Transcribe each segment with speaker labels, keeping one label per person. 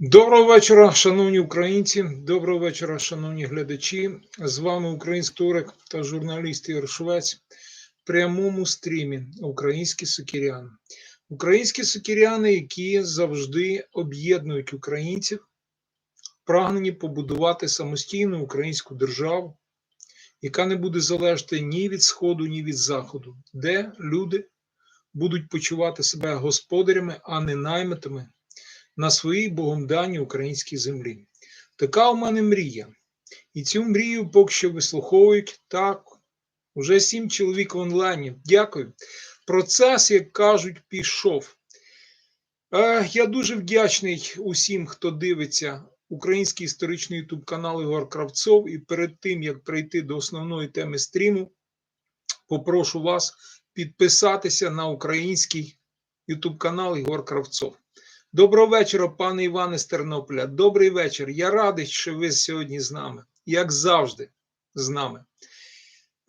Speaker 1: Доброго вечора, шановні українці. Доброго вечора, шановні глядачі. З вами український історик та журналіст Ігор Швець в прямому стрімі Українські сокіряни. Українські сокіряни, які завжди об'єднують українців, прагнені побудувати самостійну українську державу, яка не буде залежати ні від Сходу, ні від Заходу, де люди будуть почувати себе господарями, а не наймитами на своїй богом даній українській землі. Така у мене мрія. І цю мрію поки що вислуховують так. Уже сім чоловік в онлайні. Дякую. Процес, як кажуть, пішов. Е, Я дуже вдячний усім, хто дивиться український історичний ютуб канал Ігор Кравцов. І перед тим, як прийти до основної теми стріму, попрошу вас підписатися на український ютуб канал Ігор Кравцов. Доброго вечора, пане Іване з Тернополя. Добрий вечір. Я радий, що ви сьогодні з нами, як завжди, з нами.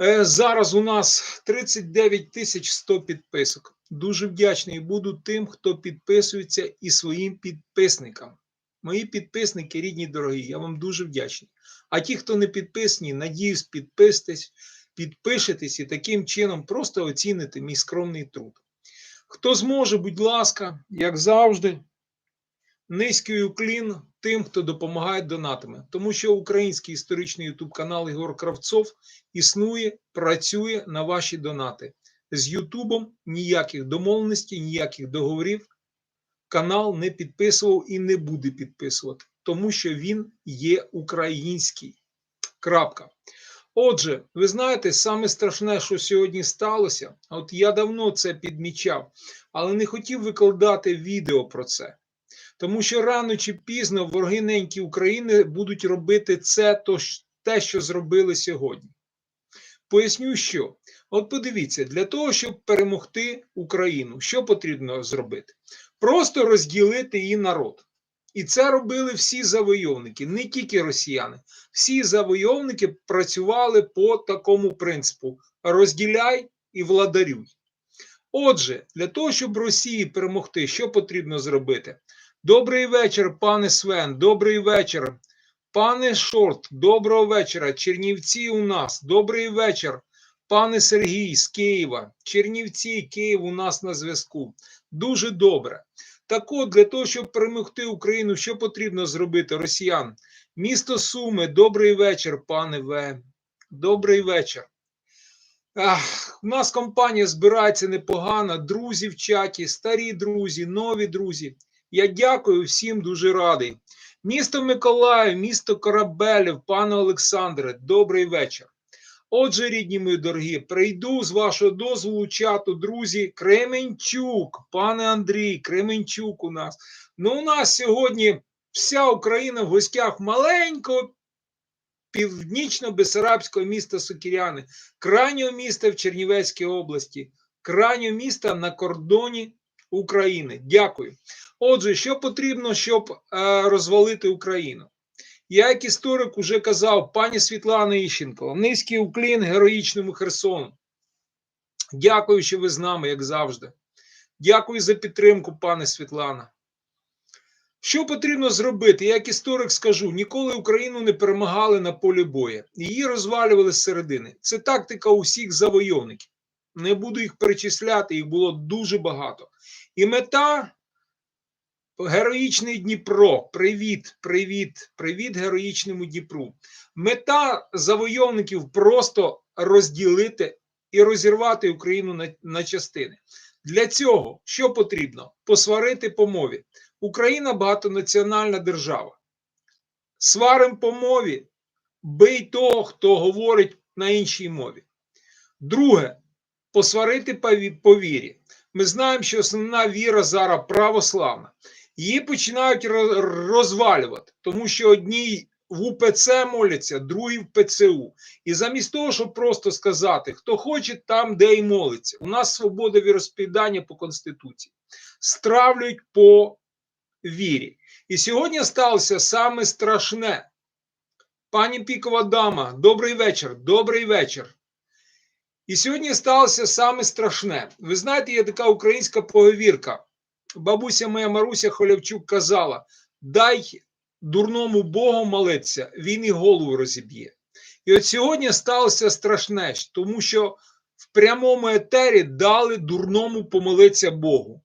Speaker 1: Е, Зараз у нас 39 тисяч 100 підписок. Дуже вдячний буду тим, хто підписується і своїм підписникам. Мої підписники, рідні дорогі, я вам дуже вдячний. А ті, хто не підписані, надіюсь, підписуйтесь, підпишетесь і таким чином просто оціните мій скромний труд. Хто зможе, будь ласка, як завжди, низький уклін тим, хто допомагає донатами, тому що український історичний ютуб канал Ігор Кравцов існує, працює на ваші донати. З Ютубом ніяких домовленостей, ніяких договорів канал не підписував і не буде підписувати, тому що він є український. Крапка. Отже, ви знаєте, саме страшне, що сьогодні сталося, от я давно це підмічав, але не хотів викладати відео про це. Тому що рано чи пізно вороги неньки України будуть робити це, те, що зробили сьогодні. Поясню, що. От подивіться, для того, щоб перемогти Україну, що потрібно зробити? Просто розділити її народ. І це робили всі завойовники, не тільки росіяни. Всі завойовники працювали по такому принципу: розділяй і владарюй. Отже, для того, щоб Росії перемогти, що потрібно зробити? Добрий вечір, пане Свен, добрий вечір. Пане Шорт, доброго вечора. Чернівці у нас, добрий вечір. Пане Сергій з Києва, Чернівці, Київ у нас на зв'язку. Дуже добре. Так от, для того, щоб перемогти Україну, що потрібно зробити росіян? Місто Суми, добрий вечір, пане В. Добрий вечір. Ах, У нас компанія збирається непогано. Друзі в чаті, старі друзі, нові друзі. Я дякую всім, дуже радий. Місто Миколаїв, місто Корабелів, пане Олександре, добрий вечір. Отже, рідні мої дорогі, прийду з вашого дозволу чату, друзі, Кременчук, пане Андрій, Кременчук у нас. Ну, у нас сьогодні вся Україна в гостях маленького північно-бесарабського міста Сокіряни, крайнього міста в Чернівецькій області, крайнього міста на кордоні України. Дякую. Отже, що потрібно, щоб е, розвалити Україну? Я, як історик, уже казав, пані Світлана Іщенко, низький уклін героїчному Херсону. Дякую, що ви з нами, як завжди. Дякую за підтримку, пане Світлана. Що потрібно зробити? Я, як історик скажу: ніколи Україну не перемагали на полі бою. Її розвалювали з середини. Це тактика усіх завойовників. Не буду їх перечисляти, їх було дуже багато. І мета Героїчний Дніпро, привіт, привіт, привіт героїчному Дніпру. Мета завойовників просто розділити і розірвати Україну на, на частини. Для цього що потрібно? Посварити по мові. Україна багатонаціональна держава. Сварим по мові, бий того, хто говорить на іншій мові. Друге, посварити по вірі. Ми знаємо, що основна віра зараз православна її починають розвалювати, тому що одні в УПЦ моляться, другі в ПЦУ. І замість того, щоб просто сказати, хто хоче там, де й молиться. У нас свобода віросповідання по Конституції. Стравлюють по вірі. І сьогодні сталося саме страшне. Пані Пікова дама, добрий вечір, добрий вечір. І сьогодні сталося саме страшне. Ви знаєте, є така українська поговірка бабуся моя Маруся Холявчук казала: дай дурному Богу молитися, він і голову розіб'є. І от сьогодні сталося страшне, тому що в прямому етері дали дурному помолитися Богу,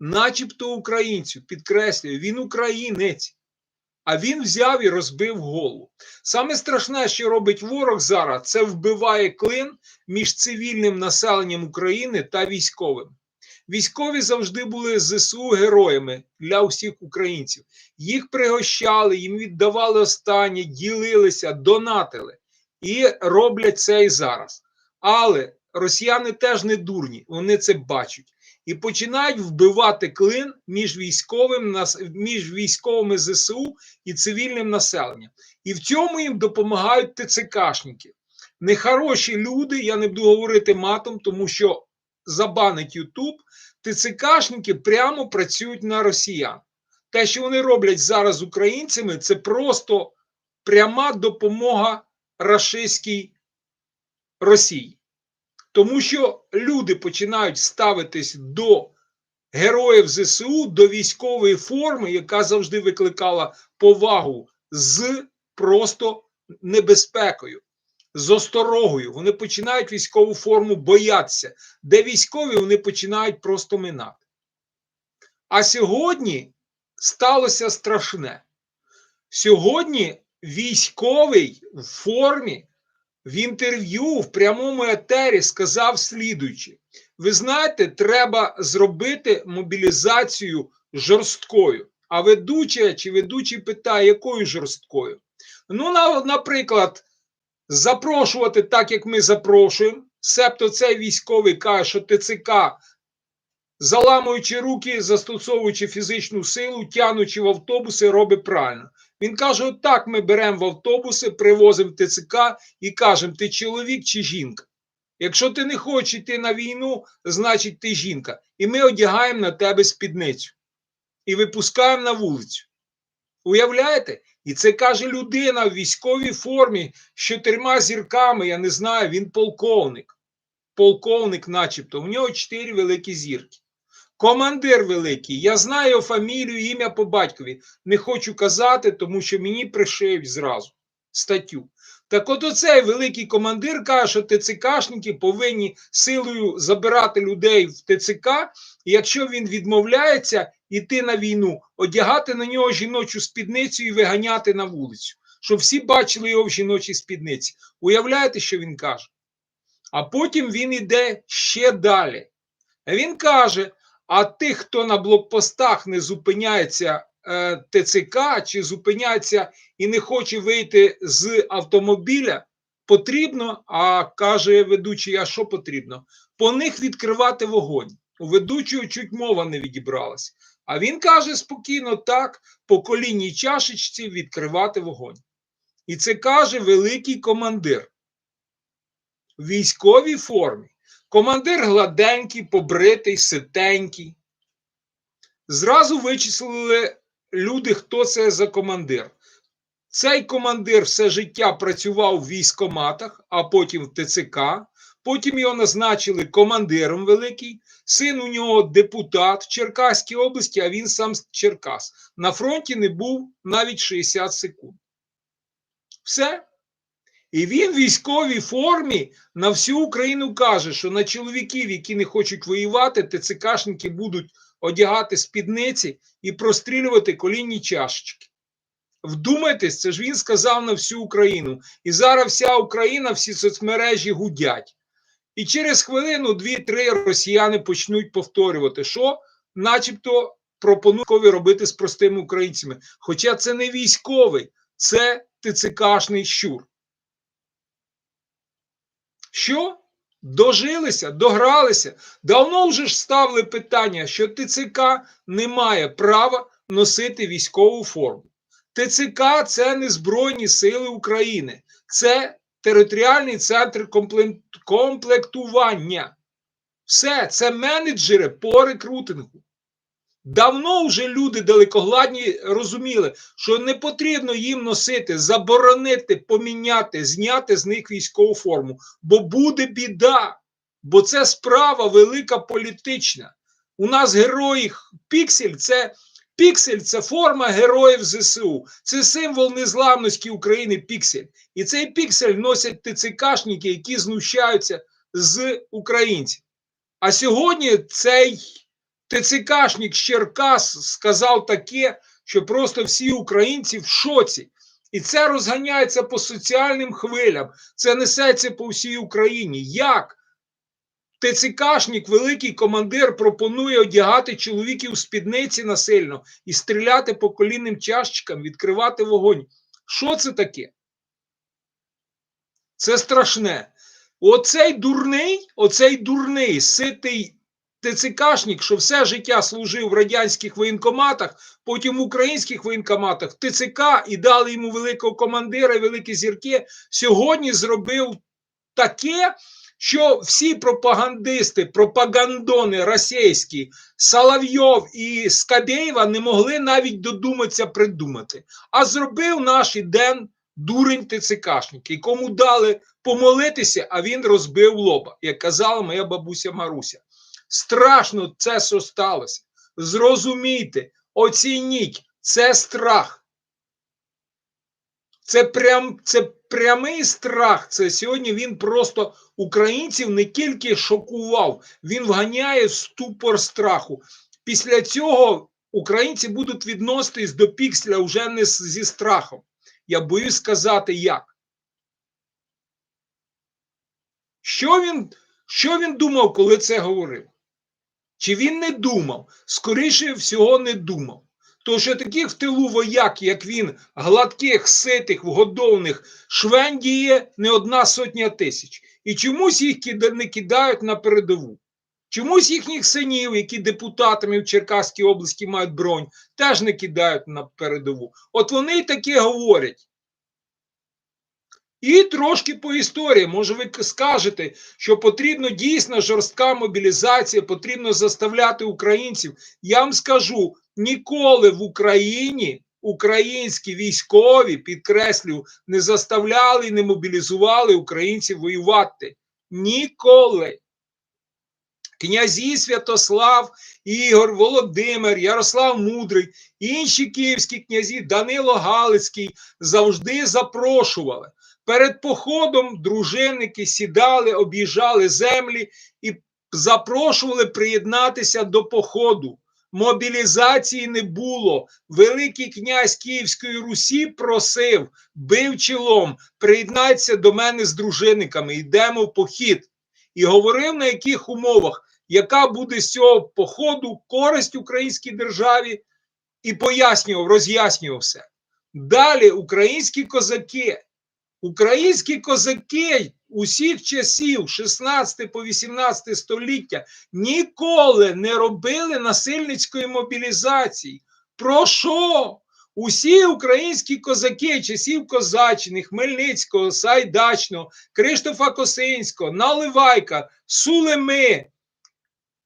Speaker 1: начебто українцю, підкреслюю, він українець, а він взяв і розбив голову. Саме страшне, що робить ворог зараз, це вбиває клин між цивільним населенням України та військовим. Військові завжди були ЗСУ героями для усіх українців. Їх пригощали, їм віддавали останнє, ділилися, донатили і роблять це і зараз. Але росіяни теж не дурні, вони це бачать і починають вбивати клин між військовим між військовими ЗСУ і цивільним населенням. І в цьому їм допомагають ТЦКшники. Нехороші люди, я не буду говорити матом, тому що забанить Ютуб. ТЦКшники прямо працюють на росіян. Те, що вони роблять зараз українцями, це просто пряма допомога рашистській Росії. Тому що люди починають ставитись до героїв ЗСУ, до військової форми, яка завжди викликала повагу з просто небезпекою, з осторогою. Вони починають військову форму боятися, де військові вони починають просто минати. А сьогодні сталося страшне. Сьогодні військовий в формі в інтерв'ю в прямому етері сказав слідуючи: ви знаєте, треба зробити мобілізацію жорсткою. А ведуча чи ведучий питає, якою жорсткою? Ну, на- наприклад, запрошувати так, як ми запрошуємо. Себто цей військовий каже, що ТЦК, заламуючи руки, застосовуючи фізичну силу, тянучи в автобуси, робить правильно. Він каже: отак ми беремо в автобуси, привозимо ТЦК і кажемо, ти чоловік чи жінка. Якщо ти не хочеш йти на війну, значить ти жінка. І ми одягаємо на тебе спідницю і випускаємо на вулицю. Уявляєте? І це каже людина в військовій формі з чотирма зірками. Я не знаю, він полковник. Полковник, начебто, у нього чотири великі зірки. Командир великий. Я знаю фамілію, ім'я по батькові. Не хочу казати, тому що мені пришиють зразу статтю. Так от оцей великий командир каже, що ТЦКшники повинні силою забирати людей в ТЦК, і якщо він відмовляється йти на війну, одягати на нього жіночу спідницю і виганяти на вулицю, щоб всі бачили його в жіночій спідниці. Уявляєте, що він каже? А потім він іде ще далі. Він каже: а тих, хто на блокпостах не зупиняється е, ТЦК чи зупиняється і не хоче вийти з автомобіля, потрібно, а каже ведучий, а що потрібно? По них відкривати вогонь. У ведучого чуть мова не відібралась. А він каже спокійно, так, по колінній чашечці відкривати вогонь. І це каже великий командир в військовій формі. Командир гладенький, побритий, ситенький. Зразу вичислили люди, хто це за командир. Цей командир все життя працював в військоматах, а потім в ТЦК. Потім його назначили командиром великий. Син у нього депутат в Черкаській області, а він сам з Черкас. На фронті не був навіть 60 секунд. Все. І він в військовій формі на всю Україну каже, що на чоловіків, які не хочуть воювати, ТЦКшники будуть одягати спідниці і прострілювати колінні чашечки. Вдумайтесь, це ж він сказав на всю Україну. І зараз вся Україна, всі соцмережі гудять. І через хвилину, дві-три росіяни почнуть повторювати, що, начебто, пропонують робити з простими українцями. Хоча це не військовий, це ТЦКшний щур. Що? Дожилися, догралися. Давно вже ж ставили питання, що ТЦК не має права носити військову форму. ТЦК це не Збройні Сили України, це територіальний центр комплектування. Все, це менеджери по рекрутингу. Давно вже люди далекогладні розуміли, що не потрібно їм носити, заборонити, поміняти, зняти з них військову форму, бо буде біда, бо це справа велика політична. У нас герої Піксель це Піксель це форма героїв ЗСУ. Це символ незламності України. Піксель. І цей піксель носять ТЦКшники, які знущаються з українців. А сьогодні цей ТЦКшник з Черкас сказав таке, що просто всі українці в шоці. І це розганяється по соціальним хвилям. Це несеться по всій Україні. Як ТЦКшник, великий командир, пропонує одягати чоловіків у спідниці насильно і стріляти по колінним чашечкам, відкривати вогонь. Що це таке? Це страшне. Оцей дурний, оцей дурний, ситий ТЦКшник, що все життя служив в радянських воєнкоматах, потім в українських воєнкоматах, ТЦК і дали йому великого командира, великі зірки, сьогодні зробив таке, що всі пропагандисти, пропагандони російські, Соловйов і Скабєєва не могли навіть додуматися придумати. А зробив наш Ден дурень ТЦКшник, якому дали помолитися, а він розбив лоба, як казала моя бабуся Маруся. Страшно це, сталося. Зрозумійте, оцініть, це страх. Це прям це прямий страх. Це сьогодні він просто українців не тільки шокував, він вганяє ступор страху. Після цього українці будуть відноситись до пікселя вже не зі страхом. Я боюсь сказати, як. Що він, що він думав, коли це говорив? Чи він не думав? Скоріше всього, не думав. Тому що таких в тилу вояк, як він, гладких, ситих, вгодовних, швендіє не одна сотня тисяч. І чомусь їх не кидають на передову. Чомусь їхніх синів, які депутатами в Черкаській області мають бронь, теж не кидають на передову. От вони таке говорять. І трошки по історії. Може, ви скажете, що потрібно дійсно жорстка мобілізація, потрібно заставляти українців. Я вам скажу: ніколи в Україні українські військові, підкреслю, не заставляли і не мобілізували українців воювати. Ніколи. Князі Святослав, Ігор, Володимир, Ярослав Мудрий, інші київські князі, Данило Галицький завжди запрошували. Перед походом дружинники сідали, об'їжджали землі і запрошували приєднатися до походу. Мобілізації не було. Великий князь Київської Русі просив, бив чолом, приєднайтеся до мене з дружинниками, йдемо в похід. І говорив, на яких умовах, яка буде з цього походу користь українській державі, і пояснював, роз'яснював все. Далі українські козаки. Українські козаки усіх часів, 16 по 18 століття, ніколи не робили насильницької мобілізації. Про що? Усі українські козаки часів Козаччини, Хмельницького, Сайдачного, Криштофа Косинського, Наливайка, Сулеми,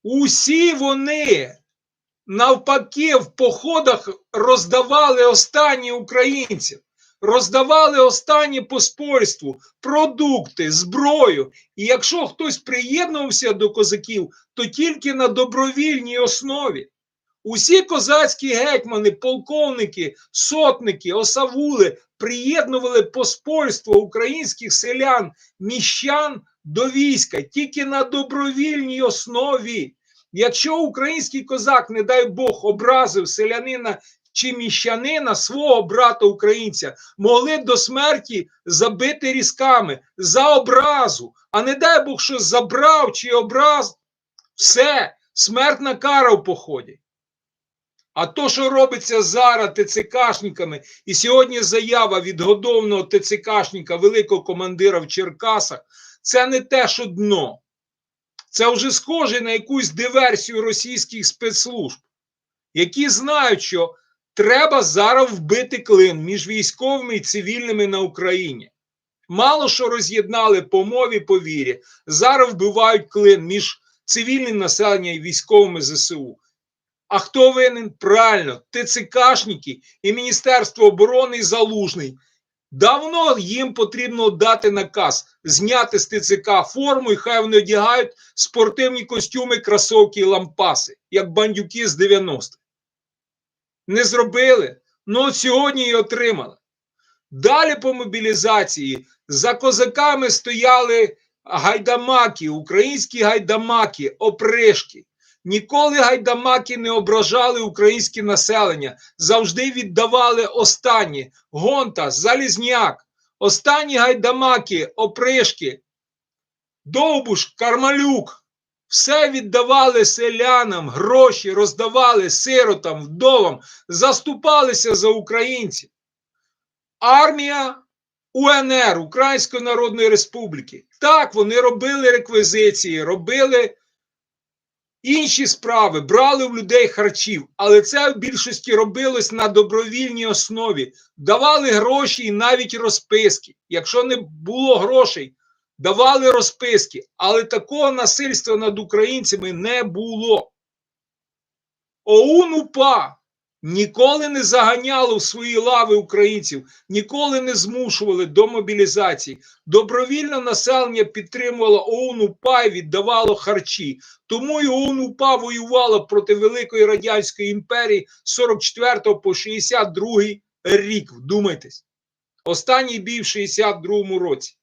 Speaker 1: усі вони навпаки в походах роздавали останні українців роздавали останнє поспольству, продукти, зброю. І якщо хтось приєднувався до козаків, то тільки на добровільній основі. Усі козацькі гетьмани, полковники, сотники, осавули приєднували поспольство українських селян, міщан до війська тільки на добровільній основі. Якщо український козак, не дай Бог, образив селянина чи міщанина свого брата українця могли до смерті забити різками за образу, а не дай Бог, що забрав чи образ, все, смертна кара в поході. А то, що робиться зараз ТЦКшниками, і сьогодні заява від годовного ТЦКшника, великого командира в Черкасах, це не те, що дно. Це вже схоже на якусь диверсію російських спецслужб, які знають, що Треба зараз вбити клин між військовими і цивільними на Україні. Мало що роз'єднали по мові, по вірі. Зараз вбивають клин між цивільним населенням і військовими ЗСУ. А хто винен? Правильно, ТЦКшники і Міністерство оборони і Залужний. Давно їм потрібно дати наказ зняти з ТЦК форму, і хай вони одягають спортивні костюми, кросовки і лампаси, як бандюки з 90-х. Не зробили. Ну от сьогодні і отримали. Далі по мобілізації за козаками стояли гайдамаки, українські гайдамаки, опришки. Ніколи гайдамаки не ображали українське населення, завжди віддавали останні гонта, залізняк, останні гайдамаки, опришки, довбуш, кармалюк. Все віддавали селянам, гроші роздавали сиротам, вдовам, заступалися за українців. Армія УНР Української Народної Республіки. Так, вони робили реквізиції, робили інші справи, брали в людей харчів, але це в більшості робилось на добровільній основі. Давали гроші і навіть розписки. Якщо не було грошей, давали розписки, але такого насильства над українцями не було. ОУН УПА ніколи не заганяло в свої лави українців, ніколи не змушували до мобілізації. Добровільно населення підтримувало ОУН УПА і віддавало харчі. Тому і ОУН УПА воювала проти Великої Радянської імперії з 44 по 62 рік. Вдумайтесь. Останній бій в 62 році.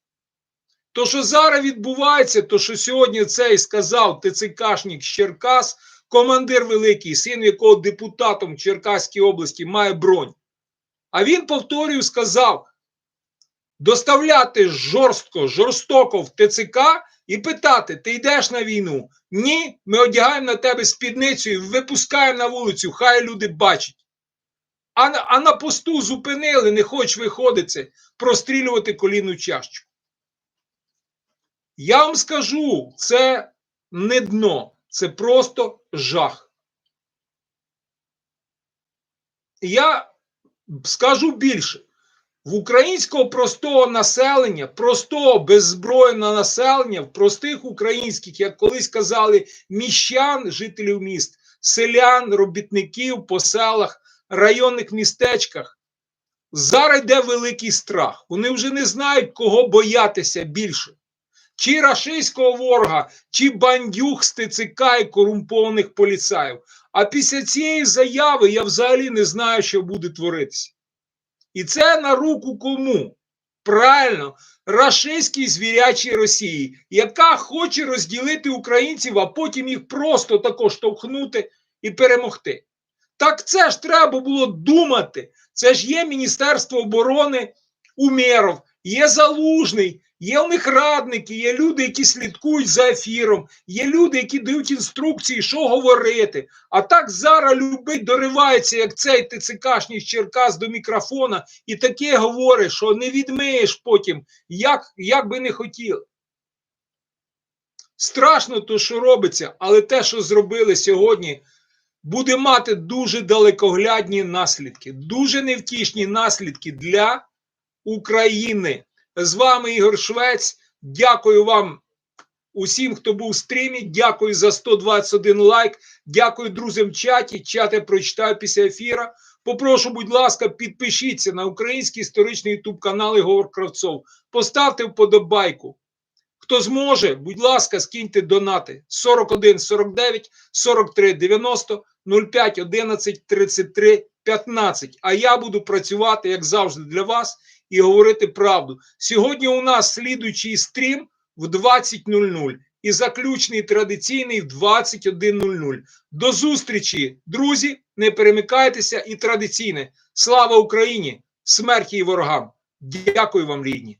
Speaker 1: То, що зараз відбувається, то що сьогодні цей сказав ТЦКшник Черкас, командир великий, син якого депутатом в Черкаській області має бронь. А він, повторюю, сказав: доставляти жорстко, жорстоко в ТЦК і питати: ти йдеш на війну? Ні, ми одягаємо на тебе спідницю і випускаємо на вулицю, хай люди бачать. А, а на посту зупинили, не хочеш виходити, прострілювати коліну чащу. Я вам скажу, це не дно, це просто жах. Я скажу більше: в українського простого населення, простого беззбройного населення, в простих українських, як колись казали, міщан, жителів міст, селян, робітників по селах, районних містечках. Зараз йде великий страх. Вони вже не знають, кого боятися більше чи рашистського ворога, чи бандюг з ТЦК і корумпованих поліцаїв. А після цієї заяви я взагалі не знаю, що буде творитися. І це на руку кому? Правильно, рашистській звірячій Росії, яка хоче розділити українців, а потім їх просто також штовхнути і перемогти. Так це ж треба було думати. Це ж є Міністерство оборони Умєров, є Залужний, є у них радники, є люди, які слідкують за ефіром, є люди, які дають інструкції, що говорити. А так зараз любить доривається, як цей ТЦКшній Черкас до мікрофона, і таке говорить, що не відмиєш потім, як, як би не хотіли. Страшно то, що робиться, але те, що зробили сьогодні, буде мати дуже далекоглядні наслідки, дуже невтішні наслідки для України. З вами Ігор Швець. Дякую вам усім, хто був в стрімі. Дякую за 121 лайк. Дякую друзям в чаті. Чат я прочитаю після ефіра. Попрошу, будь ласка, підпишіться на український історичний ютуб канал Ігор Кравцов. Поставте вподобайку. Хто зможе, будь ласка, скиньте донати 41 49 43 90 05 11 33 15. А я буду працювати, як завжди, для вас і говорити правду. Сьогодні у нас слідуючий стрім в 20.00 і заключний традиційний в 21.00. До зустрічі, друзі! Не перемикайтеся і традиційне. Слава Україні! Смерті і ворогам! Дякую вам, рідні!